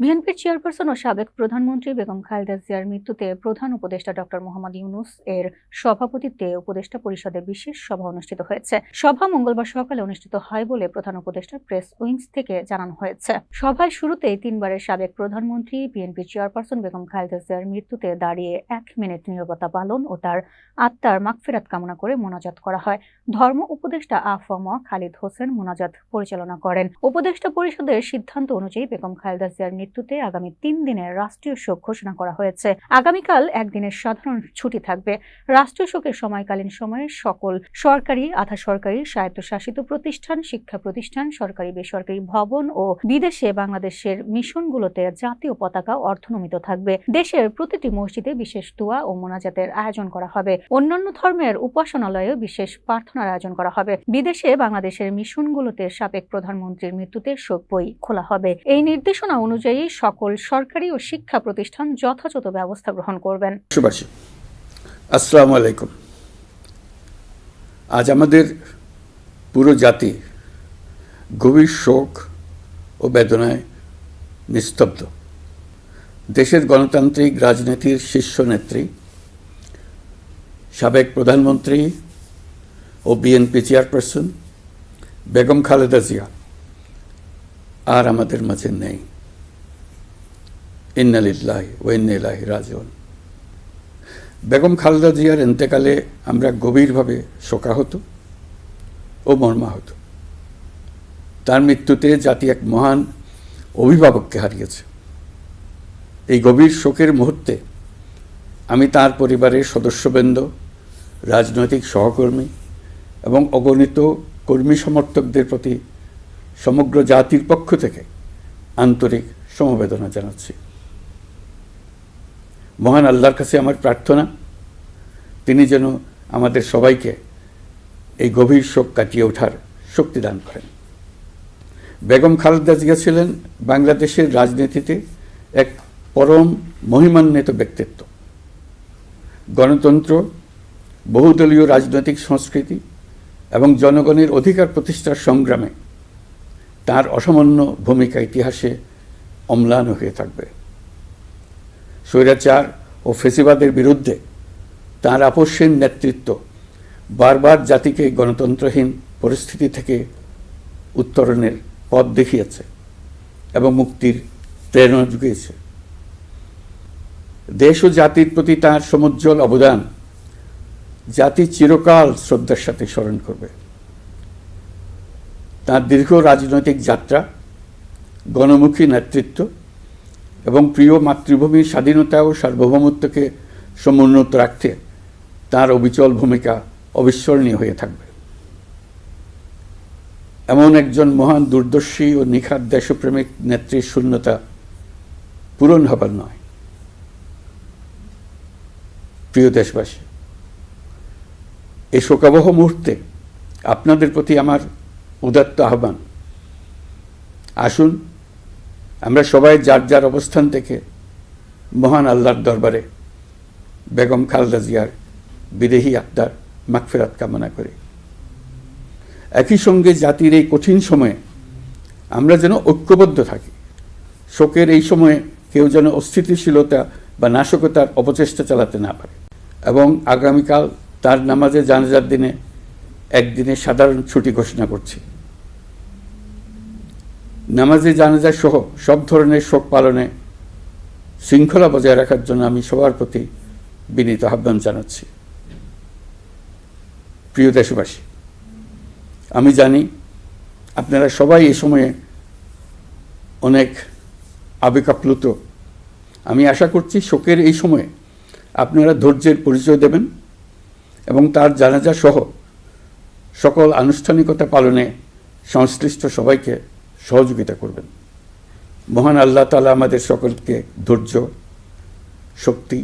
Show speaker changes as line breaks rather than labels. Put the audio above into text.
বিএনপির চেয়ারপারসন ও সাবেক প্রধানমন্ত্রী বেগম খালেদা জিয়ার মৃত্যুতে প্রধান উপদেষ্টা ডক্টর মোহাম্মদ ইউনুস এর সভাপতিত্বে উপদেষ্টা পরিষদের বিশেষ সভা অনুষ্ঠিত হয়েছে। সভা মঙ্গলবার সকালে অনুষ্ঠিত হয় বলে প্রধান উপদেষ্টার প্রেস উইংস থেকে জানানো হয়েছে। সভায় শুরুতেই তিনবারের সাবেক প্রধানমন্ত্রী, বিএনপি চেয়ারপারসন বেগম খালেদা জিয়ার মৃত্যুতে দাঁড়িয়ে এক মিনিট নীরবতা পালন ও তার আত্মার মাগফিরাত কামনা করে মোনাজাত করা হয়। ধর্ম উপদেষ্টা আফম খালিদ হোসেন মোনাজাত পরিচালনা করেন। উপদেষ্টা পরিষদের সিদ্ধান্ত অনুযায়ী বেগম খালেদা জিয়ার মৃত্যুতে আগামী তিন দিনের রাষ্ট্রীয় শোক ঘোষণা করা হয়েছে। আগামীকাল একদিনের সাধারণ ছুটি থাকবে। রাষ্ট্রীয় শোকের সময়কালীন সময়ে সকল সরকারি, আধা সরকারি, স্বায়ত্তশাসিত প্রতিষ্ঠান, শিক্ষা প্রতিষ্ঠান, সরকারি, বেসরকারি ভবন ও বিদেশে বাংলাদেশের মিশনগুলোতে জাতীয় পতাকা অর্থনমিত থাকবে। দেশের প্রতিটি মসজিদে বিশেষ দোয়া ও মোনাজাতের আয়োজন করা হবে। অন্যান্য ধর্মের উপাসনালয়েও বিশেষ প্রার্থনার আয়োজন করা হবে। বিদেশে বাংলাদেশের মিশনগুলোতে সাবেক প্রধানমন্ত্রীর মৃত্যুতে শোক বই খোলা হবে। এই নির্দেশনা অনুযায়ী সকল সরকারি ও শিক্ষা প্রতিষ্ঠান যথাযথ ব্যবস্থা গ্রহণ করবেন।
আসসালামু আলাইকুম। আজ আমাদের পুরো জাতি গভীর শোক ও বেদনায় নিস্তব্ধ। দেশের গণতান্ত্রিক রাজনীতির শীর্ষ নেত্রী, সাবেক প্রধানমন্ত্রী ও বিএনপি চেয়ারপারসন বেগম খালেদা জিয়া আর আমাদের মাঝে নেই। ইন্নালিল্লাহ ওয়েন্নিল্লাহ রাজন বেগম খালেদা জিয়ার এন্তেকালে আমরা গভীরভাবে শোকাহত ও মর্মাহত। তার মৃত্যুতে জাতি এক মহান অভিভাবককে হারিয়েছে। এই গভীর শোকের মুহূর্তে আমি তার পরিবারের সদস্যবৃন্দ, রাজনৈতিক সহকর্মী এবং অগণিত কর্মী সমর্থকদের প্রতি সমগ্র জাতির পক্ষ থেকে আন্তরিক সমবেদনা জানাচ্ছি। মহান আল্লাহর কাছে আমার প্রার্থনা, তিনি যেন আমাদের সবাইকে এই গভীর শোক কাটিয়ে ওঠার শক্তি দান করেন। বেগম খালেদা জিয়া ছিলেন বাংলাদেশের রাজনীতিতে এক পরম মহিমান্বিত ব্যক্তিত্ব। গণতন্ত্র, বহুদলীয় রাজনৈতিক সংস্কৃতি এবং জনগণের অধিকার প্রতিষ্ঠার সংগ্রামে তার অসামান্য ভূমিকা ইতিহাসে অম্লান হয়ে থাকবে। স্বৈরাচার ও ফেসিবাদের বিরুদ্ধে তাঁর আপসীন নেতৃত্ব বারবার জাতিকে গণতন্ত্রহীন পরিস্থিতি থেকে উত্তরণের পথ দেখিয়েছে এবং মুক্তির প্রেরণা জুগিয়েছে। দেশ ও জাতির প্রতি তাঁর সমুজ্জ্বল অবদান জাতি চিরকাল শ্রদ্ধার সাথে স্মরণ করবে। তার দীর্ঘ রাজনৈতিক যাত্রা, গণমুখী নেতৃত্ব এবং প্রিয় মাতৃভূমির স্বাধীনতা ও সার্বভৌমত্বকে সমুন্নত রাখতে তার অবিচল ভূমিকা অবিস্মরণীয় হয়ে থাকবে। এমন একজন মহান দূরদর্শী ও নিখাত দেশপ্রেমিক নেত্রীর শূন্যতা পূরণ হবার নয়। প্রিয় দেশবাসী এই শোকাবহ মুহূর্তে আপনাদের প্রতি আমার উদাত্ত আহ্বান। আসুন আমরা সবাই যার যার অবস্থান থেকে মহান আল্লাহর দরবারে বেগম খালদা জিয়ার বিদেহী আত্মার মাগফেরাত কামনা করি। একই সঙ্গে জাতির এই কঠিন সময়ে আমরা যেন ঐক্যবদ্ধ থাকি। শোকের এই সময়ে কেউ যেন অস্থিতিশীলতা বা নাশকতার অপচেষ্টা চালাতে না পারে। এবং আগামীকাল তার নামাজে জানাজার দিনে একদিনে সাধারণ ছুটি ঘোষণা করছি। নামাজে জানাজা সহ সব ধরনের শোক পালনে শৃঙ্খলা বজায় রাখার জন্য আমি সবার প্রতি বিনীত আহ্বান জানাচ্ছি। প্রিয় দেশবাসী, আমি জানি আপনারা সবাই এ সময়ে অনেক আবেগাপ্লুত আমি আশা করছি শোকের এই সময়ে আপনারা ধৈর্যের পরিচয় দেবেন এবং তার জানাজা সহ সকল আনুষ্ঠানিকতা পালনে সংশ্লিষ্ট সবাইকে সহযোগিতা করবেন। মহান আল্লাহ তালা আমাদের সকলকে ধৈর্য শক্তি